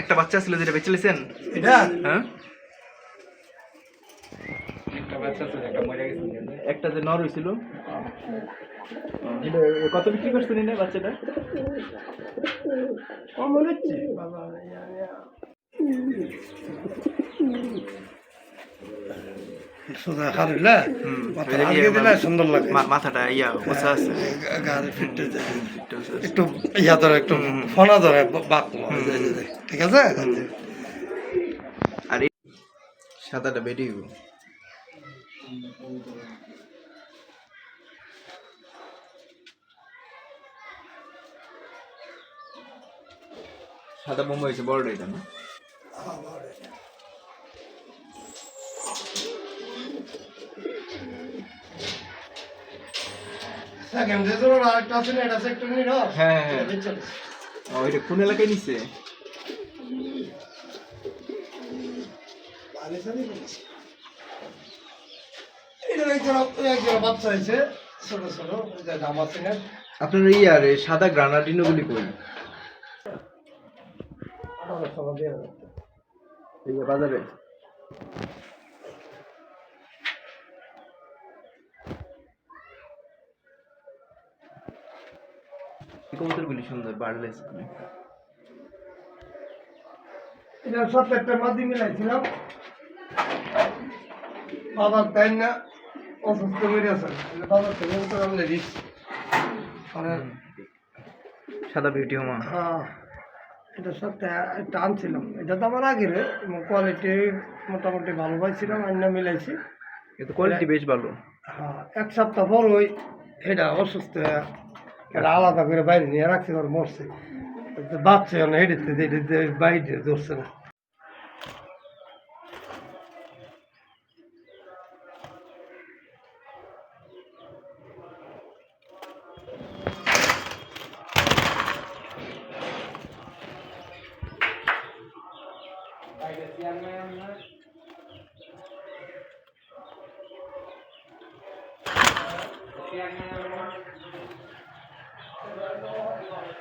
একটা বাচ্চা ছিল যেটা বেঁচে লেছেন? এটা? হ্যাঁ? একটা বাচ্চা একটা মরে গেছে। একটা যে নর হয়েছিল কত বিক্রি করছেন না বাচ্চাটা? কম হচ্ছে। বাবা সোজা হারিলে মাথা ইয়ে দিলে সুন্দর লাগে। মা- মাথাটা ইয়া বসা আছে। গাড়ি ফিটতে যায়। একটু ইয়া ধরে একটু ফোনা ধরে বাক ঠিক আছে? আর সাদাটা বেরিয়ে। সাদা বোম্বাই হয়েছে এটা না? সেকেন্ড যে আরেকটা আছে না এটা সেক্টর নি না হ্যাঁ, হ্যাঁ, হ্যাঁ। ও, এটা কোন এলাকায় নিচ্ছে এটা একজন একজন বাচ্চা হয়েছে ছোট ছোট দাম আছে না। আপনার এই আর সাদা গ্রানাডিনো গুলি কই। এই বাজারে। কবুতর গুলি সুন্দর বাড়লেস এটা সাথে একটা মাদি মিলাইছিলাম। বাবার তাই না অসুস্থ আছে বাবার থেকে রিক্স মানে সাদা বিউটি হোমা হ্যাঁ আনছিলাম। এটা তো আমার আগের কোয়ালিটি মোটামুটি ভালো পাইছিলাম অন্য মিলাইছি। কিন্তু কোয়ালিটি বেশ ভালো। হ্যাঁ এক সপ্তাহ পর ওই এটা অসুস্থ হয়ে এটা আলাদা করে বাইরে নিয়ে রাখছে, ওর মরছে বাচ্চা না হেঁটেতে বাইরে ধরছে না Yeah.